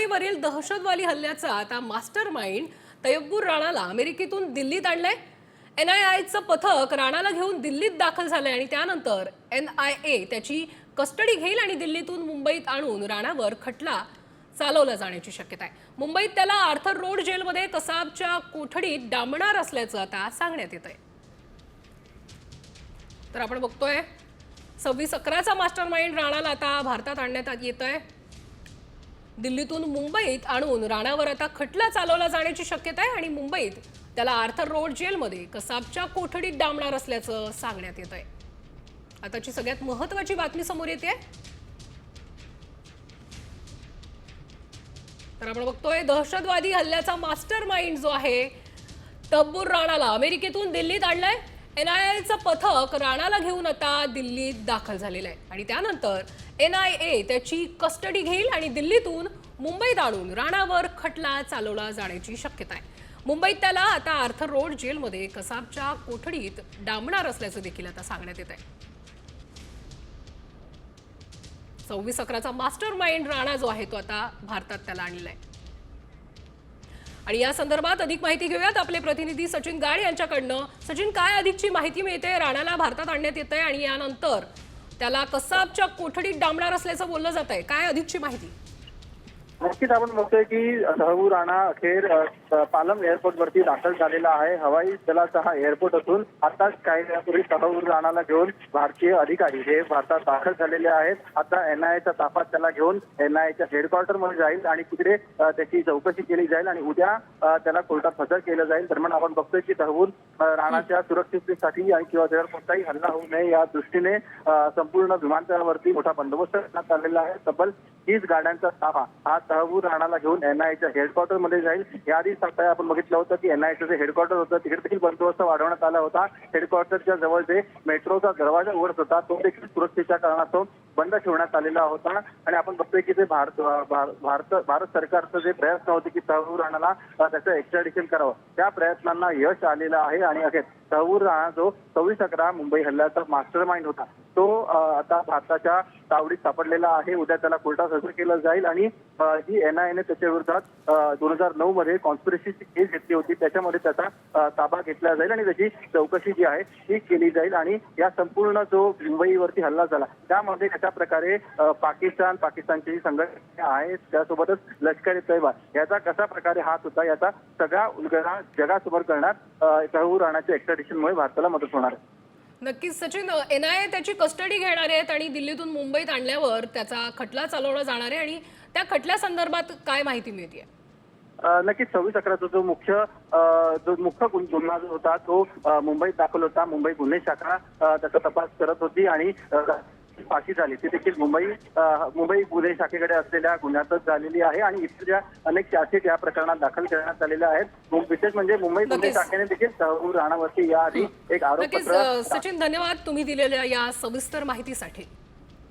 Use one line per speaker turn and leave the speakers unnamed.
मुंबईवरील दहशतवादी हल्ल्याचा आता मास्टर माइंड तयब्बूर राणाला अमेरिकेतून दिल्लीत आणलंय. एन आय आयचं पथक राणाला घेऊन दिल्लीत दाखल झालंय आणि त्यानंतर एन आय ए त्याची कस्टडी घेईल आणि दिल्लीतून मुंबईत आणून राणावर खटला चालवला जाण्याची शक्यता आहे. मुंबईत त्याला आर्थर रोड जेलमध्ये कसाबच्या कोठडीत डांबणार असल्याचं आता सांगण्यात येत आहे तर आपण बघतोय सव्वीस अकराचा मास्टर माइंड राणाला आता भारतात आणण्यात येत आहे दिल्लीतून मुंबईत आणून राणावर आता खटला चालवला जाण्याची शक्यता आहे आणि मुंबईत त्याला आर्थर रोड जेलमध्ये कसाबच्या कोठडीत डांबणार असल्याचं सांगण्यात येत आहे. आताची सगळ्यात महत्वाची बातमी समोर येते. तर आपण बघतोय दहशतवादी हल्ल्याचा मास्टर माइंड जो आहे तब्बूर राणाला अमेरिकेतून दिल्लीत आणलाय. एन आय एचं पथक राणाला घेऊन आता दिल्लीत दाखल झालेलं आहे. आणि त्यानंतर एन आय ए त्याची कस्टडी घेईल आणि दिल्लीतून मुंबईत आणून राणावर खटला चालवला जाण्याची शक्यता आहे. मुंबईत त्याला आता आर्थर रोड जेलमध्ये कसाबच्या कोठडीत डांबणार असल्याचं देखील आता सांगण्यात येत आहे. सव्वीस अकराचा मास्टर माइंड राणा जो आहे तो आता भारतात त्याला आणलेला आहे. आणि या संदर्भात अधिक माहिती घेऊयात आपले प्रतिनिधी सचिन गाड यांच्याकडनं. सचिन काय अधिकची माहिती मिळते राणाला भारतात आणण्यात येत आहे आणि यानंतर त्याला कसाबच्या कोठडीत डांबणार असल्याचं बोललं जात आहे काय अधिकची माहिती?
नक्कीच आपण बघतोय की राहू राणा अखेर पालम एअरपोर्ट वरती दाखल झालेला आहे. हवाई दलाचा हा एअरपोर्ट असून आताच काही वेळापूर्वी सहबू राणाला घेऊन भारतीय अधिकारी हे भारतात दाखल झालेले आहेत. आता एनआयएचा ताफा त्याला घेऊन एनआयएच्या हेडक्वार्टरमध्ये जाईल आणि तिकडे त्याची चौकशी केली जाईल आणि उद्या त्याला कोर्टात हजर केलं जाईल. दरम्यान आपण बघतोय की तहवून राणाच्या सुरक्षिततेसाठी आणि किंवा त्यावर कोणताही हल्ला होऊ नये या दृष्टीने संपूर्ण विमानतळावरती मोठा बंदोबस्त करण्यात आलेला आहे. तब्बल तीस गाड्यांचा ताफा हा तहवूर राणाला घेऊन एनआयएच्या हेडक्वार्टरमध्ये जाईल. याआधी सकाळी आपण बघितलं होतं की एनआयटीचं जे हेडक्वार्टर होतं. तिकडे देखील बंदोबस्त वाढवण्यात आला होता. हेडक्वार्टरच्या जवळ जे मेट्रोचा दरवाजा उघडत होता तो देखील सुरक्षेच्या कारणास्तव बंद ठेवण्यात आलेला होता. आणि आपण बघतोय की ते भारत भारत भारत सरकारचं जे प्रयत्न होते की तहबूर त्याचं एक्स्ट्रॅडिशन करावं त्या प्रयत्नांना यश आलेलं आहे. आणि अखेर दाऊर राणा जो सव्वीस अकरा मुंबई हल्ल्याचा मास्टर माइंड होता. तो आता भारताच्या तावडीत सापडलेला आहे. उद्या त्याला कोर्टात हजर केलं जाईल आणि अ, जी एनआयएने त्याच्या विरोधात दोन हजार नऊ मध्ये कॉन्स्पिरसीची केस घेतली होती. त्याच्यामध्ये त्याचा ताबा घेतला जाईल आणि त्याची चौकशी जी आहे ती केली जाईल आणि या संपूर्ण जो मुंबईवरती हल्ला झाला त्यामध्ये कशा प्रकारे पाकिस्तान पाकिस्तानची जी संघटना आहे त्यासोबतच लष्कर ए याचा कशा प्रकारे हात होता याचा सगळा उलगडा जगासमोर करणार अ, तहूर राणाच्या एक्स्ट्रॅडिशनमुळे भारताला मदत होणार आहे.
नक्कीच सचिन एन आय ए त्याची कस्टडी घेणार आहेत आणि दिल्लीतून मुंबईत आणल्यावर त्याचा खटला चालवला जाणार आहे आणि त्या खटल्या संदर्भात काय माहिती मिळते
नक्कीच सव्वीस अकराचा जो मुख्य जो मुख्य गुन- गुन्हा जो होता तो मुंबईत दाखल होता मुंबई गुन्हे शाखा त्याचा तपास करत होती आणि फाशी झाली. ती देखील मुंबई मुंबई गुन्हे शाखेकडे असलेल्या गुन्ह्यातच झालेली आहे आणि इतर ज्या अनेक चार्जशीट या प्रकरणात दाखल करण्यात आलेल्या आहेत. विशेष म्हणजे मुंबई गुन्हे. शाखेने देखील तहूर राणावरती याआधी एक आरोपपत्र
अ, सचिन धन्यवाद तुम्ही दिलेल्या या सविस्तर माहितीसाठी.